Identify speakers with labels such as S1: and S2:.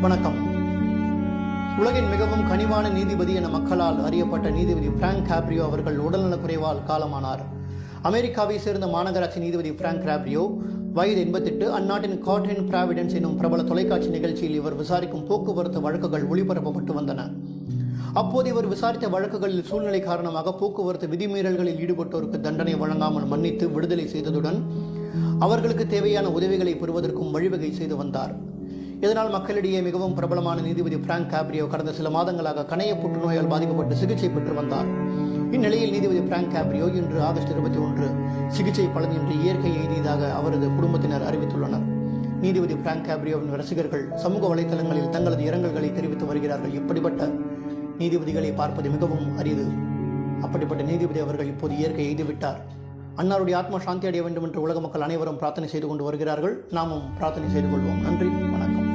S1: வணக்கம். உலகின் மிகவும் கனிவான நீதிபதி என மக்களால் அறியப்பட்ட நீதிபதி பிராங்க் காப்ரியோ அவர்கள் உடல்நலக்குறைவால் காலமானார். அமெரிக்காவை சேர்ந்த மாநகராட்சி நீதிபதி பிராங்க் காப்ரியோ வயது எண்பத்தெட்டு அந்நாட்டின் காட்டன் பிராவிடன்ஸ் எனும் பிரபல தொலைக்காட்சி நிகழ்ச்சியில் இவர் விசாரிக்கும் போக்குவரத்து வழக்குகள் ஒளிபரப்பப்பட்டு வந்தன. அப்போது இவர் விசாரித்த வழக்குகளில் சூழ்நிலை காரணமாக போக்குவரத்து விதிமீறல்களில் ஈடுபட்டோருக்கு தண்டனை வழங்காமல் மன்னித்து விடுதலை செய்ததுடன் அவர்களுக்கு தேவையான உதவிகளை பெறுவதற்கும் வழிவகை செய்து வந்தார். இதனால் மக்களிடையே மிகவும் பிரபலமான நீதிபதி பிராங்க் காப்ரியோ கடந்த சில மாதங்களாக கணைய புற்றுநோயால் பாதிக்கப்பட்டு சிகிச்சை பெற்று வந்தார். இந்நிலையில் நீதிபதி பிராங்க் காப்ரியோ இன்று ஆகஸ்ட் இருபத்தி ஒன்று சிகிச்சை பலனின்றி இயற்கை எய்தியதாக அவரது குடும்பத்தினர் அறிவித்துள்ளனர். நீதிபதி பிராங்க் காப்ரியோவின் ரசிகர்கள் சமூக வலைதளங்களில் தங்களது இரங்கல்களை தெரிவித்து வருகிறார்கள். இப்படிப்பட்ட நீதிபதிகளை பார்ப்பது மிகவும் அரிது. அப்படிப்பட்ட நீதிபதி அவர்கள் இப்போது இயற்கை எய்துவிட்டார். அன்னாருடைய ஆத்மா சாந்தி அடைய வேண்டும் என்று உலக மக்கள் அனைவரும் பிரார்த்தனை செய்து கொண்டு வருகிறார்கள். நாமும் பிரார்த்தனை செய்து கொள்வோம். நன்றி. வணக்கம்.